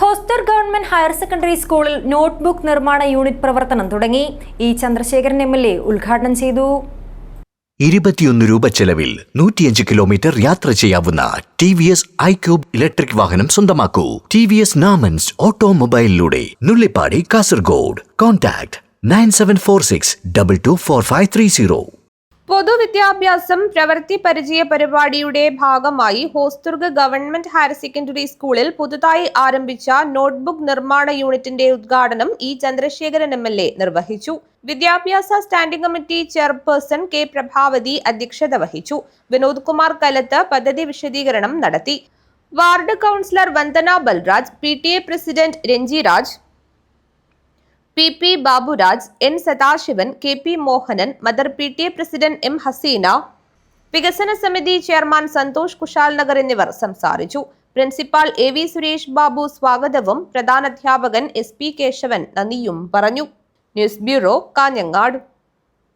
ഹോസ്റ്റർ government higher secondary സ്കൂളിൽ notebook നിർമ്മാണ unit പ്രവർത്തനം തുടങ്ങി. E Chandrasekharan M L A ഉദ്ഘാടനം ചെയ്തു. ഇരുപത്തിയൊന്ന് രൂപ ചെലവിൽ നൂറ്റിയഞ്ച് കിലോമീറ്റർ യാത്ര ചെയ്യാവുന്ന T V S iQube electric വാഹനം സ്വന്തമാക്കൂ. T V S നാമൻസ് ഓട്ടോമൊബൈലിലൂടെ Nullippady Kasaragod. Contact nine seven four six double two four five three zero. പൊതുവിദ്യാഭ്യാസം പ്രവൃത്തി പരിചയ പരിപാടിയുടെ ഭാഗമായി ഹോസ്തുർഗ് ഗവൺമെന്റ് ഹയർ സെക്കൻഡറി സ്കൂളിൽ പുതുതായി ആരംഭിച്ച നോട്ട്ബുക്ക് നിർമ്മാണ യൂണിറ്റിന്റെ ഉദ്ഘാടനം E Chandrasekharan M L A നിർവഹിച്ചു. വിദ്യാഭ്യാസ standing committee chairperson K Prabhavathi അധ്യക്ഷത വഹിച്ചു. വിനോദ് കുമാർ കലത്ത് പദ്ധതി വിശദീകരണം നടത്തി. Ward councillor Vandana Balraj P T A president Ranji Raj P P Baburaj N Sadasivan K P Mohanan mother P T A president M Haseena വികസന സമിതി chairman Santhosh Kushal Nagar എന്നിവർ സംസാരിച്ചു. Principal A V Suresh Babu സ്വാഗതവും പ്രധാനാധ്യാപകൻ S P Keshavan നന്ദിയും പറഞ്ഞു. News bureau Kanhangad.